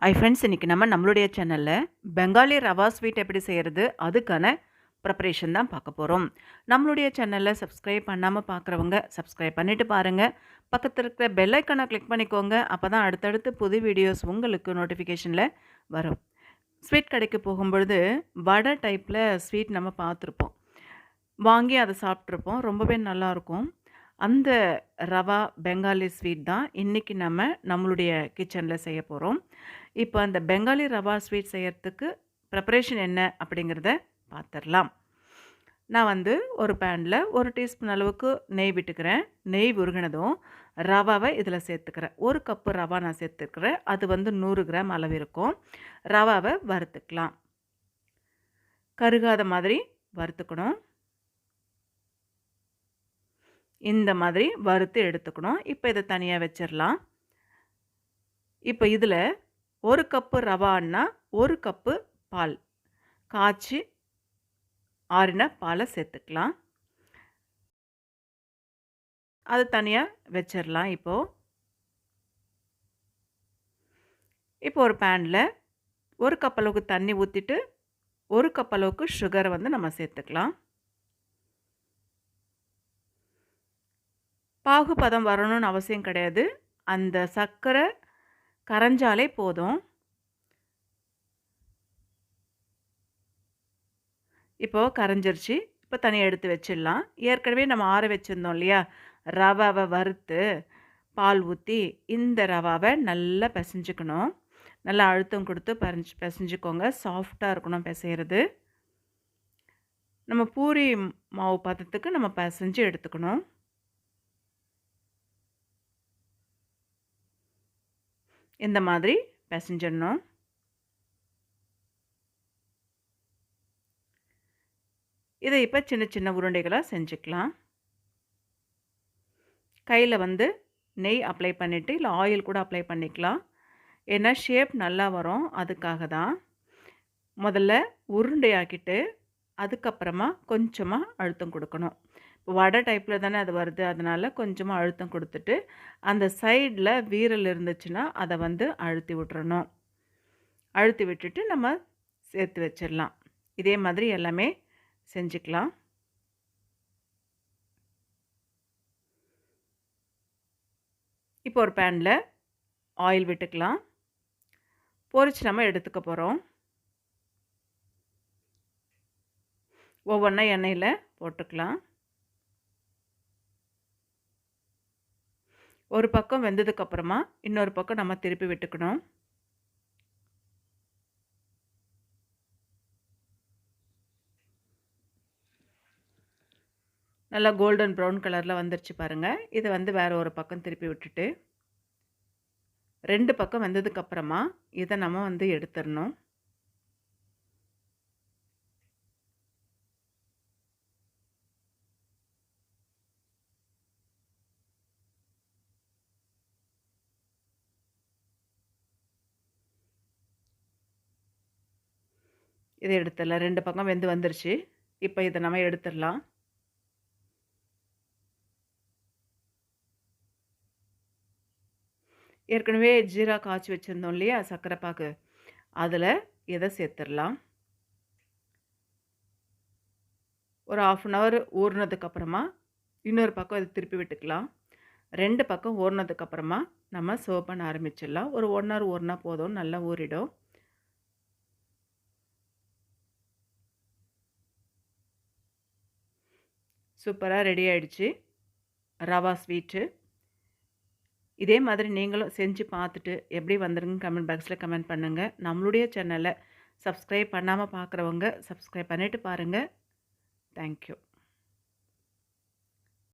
ஐ friends இன்றைக்கி நம்ம நம்மளுடைய சேனலில் பெங்காலி ரவா ஸ்வீட் எப்படி செய்கிறது அதுக்கான ப்ரிப்பரேஷன் தான் பார்க்க போகிறோம் நம்மளுடைய சேனலில் சப்ஸ்கிரைப் பண்ணாமல் பார்க்குறவங்க சப்ஸ்கிரைப் பண்ணிவிட்டு பாருங்கள் பக்கத்தில் இருக்கிற பெல்லைக்கனை கிளிக் பண்ணிக்கோங்க. அப்போ தான் அடுத்தடுத்து புது வீடியோஸ் உங்களுக்கு நோட்டிஃபிகேஷனில் வரும். ஸ்வீட் கடைக்கு போகும்பொழுது வடை டைப்பில் ஸ்வீட் நம்ம பார்த்துருப்போம். வாங்கி அதை சாப்பிட்ருப்போம் ரொம்பவே நல்லாயிருக்கும் அந்த ரவா பெங்காலி ஸ்வீட் தான் இன்றைக்கி நம்ம நம்மளுடைய கிச்சனில் செய்ய போகிறோம் இப்போ அந்த பெங்காலி ரவா ஸ்வீட் செய்கிறதுக்கு ப்ரிப்பரேஷன் என்ன அப்படிங்கிறத பார்த்துடலாம் நான் வந்து ஒரு பேனில் ஒரு டீஸ்பூன் அளவுக்கு நெய் விட்டுக்கிறேன். நெய் உருகினதும் ரவாவை இதில் சேர்த்துக்கிறேன். ஒரு கப்பு ரவா நான் சேர்த்துக்கிறேன். அது வந்து நூறு கிராம் அளவு இருக்கும். ரவாவை வறுத்துக்கலாம். கருகாத மாதிரி வறுத்துக்கணும். இந்த மாதிரி வறுத்து எடுத்துக்கணும். இப்போ இதை தனியாக வச்சிடலாம் இப்போ இதில் ஒரு கப்பு ரவான்னா ஒரு கப்பு பால். காய்ச்சி ஆறின பாலை சேர்த்துக்கலாம். அது தனியாக வச்சிடலாம் இப்போது இப்போ ஒரு பேனில் ஒரு கப் அளவுக்கு தண்ணி ஊற்றிட்டு ஒரு கப் அளவுக்கு சுகரை வந்து நம்ம சேர்த்துக்கலாம். பாகுபதம் வரணும்னு அவசியம் கிடையாது. அந்த சர்க்கரை கரைஞ்சாலே போதும். இப்போது கரைஞ்சிருச்சு. இப்போ தனியாக எடுத்து வச்சிடலாம். ஏற்கனவே நம்ம ஆற வச்சுருந்தோம் இல்லையா? ரவாவை வறுத்து பால் ஊற்றி இந்த ரவாவை நல்லா பிசைஞ்சுக்கணும். நல்லா அழுத்தம் கொடுத்து பறிஞ்சு பிசைஞ்சுக்கோங்க. சாஃப்டாக இருக்கணும் பிசைகிறது நம்ம பூரி மாவு பதத்துக்கு நம்ம பிசைஞ்சு எடுத்துக்கணும். இந்த மாதிரி பிசைஞ்சிடணும் இதை இப்போ சின்ன சின்ன உருண்டைகளாக செஞ்சுக்கலாம். கையில் வந்து நெய் அப்ளை பண்ணிவிட்டு இல்லை ஆயில் கூட அப்ளை பண்ணிக்கலாம். ஏன்னா ஷேப் நல்லா வரும் அதுக்காக தான். முதல்ல உருண்டையாக்கிட்டு அதுக்கப்புறமா கொஞ்சமாக அழுத்தம் கொடுக்கணும். இப்போ வடை டைப்பில் தானே அது வருது. அதனால் கொஞ்சமாக அழுத்தம் கொடுத்துட்டு அந்த சைடில் வீரல் இருந்துச்சுன்னா அதை வந்து அழுத்தி விட்டுறணும். அழுத்தி விட்டுட்டு நம்ம சேர்த்து வச்சிடலாம். இதே மாதிரி எல்லாமே செஞ்சுக்கலாம். இப்போ ஒரு பேனில் ஆயில் விட்டுக்கலாம். பொரிச்சு நம்ம எடுத்துக்க போகிறோம் ஒவ்வொன்றா எண்ணெயில் போட்டுக்கலாம். ஒரு பக்கம் வெந்ததுக்கப்புறமா இன்னொரு பக்கம் நம்ம திருப்பி விட்டுக்கணும். நல்லா கோல்டன் ப்ரௌன் கலரில் வந்துருச்சு பாருங்கள் இதை வந்து வேறு ஒரு பக்கம் திருப்பி விட்டுட்டு ரெண்டு பக்கம் வெந்ததுக்கப்புறமா இதை நம்ம வந்து எடுத்துடணும். இதை எடுத்துடலாம் ரெண்டு பக்கம் வெந்து வந்துருச்சு. இப்போ இதை நம்ம எடுத்துடலாம் ஏற்கனவே ஜீரா காய்ச்சி வச்சுருந்தோம் இல்லையா? சர்க்கரை பாக்கு அதில் இதை சேர்த்துடலாம் ஒரு ஆஃப் அன் ஹவர் ஊறினதுக்கப்புறமா இன்னொரு பக்கம் இதை திருப்பி விட்டுக்கலாம். ரெண்டு பக்கம் ஊறினதுக்கப்புறமா நம்ம சர்வ் பண்ண ஆரம்பிச்சிடலாம். ஒரு ஒன் ஹவர் ஊறினா போதும். நல்லா ஊறிடும். சூப்பராக ரெடி ஆகிடுச்சு ரவா ஸ்வீட்டு. இதே மாதிரி நீங்களும் செஞ்சு பார்த்துட்டு எப்படி வந்துருங்க கமெண்ட் பாக்ஸில் கமெண்ட் பண்ணுங்கள் நம்மளுடைய சேனலை சப்ஸ்கிரைப் பண்ணாமல் பார்க்குறவங்க சப்ஸ்கிரைப் பண்ணிவிட்டு பாருங்கள் தேங்க்யூ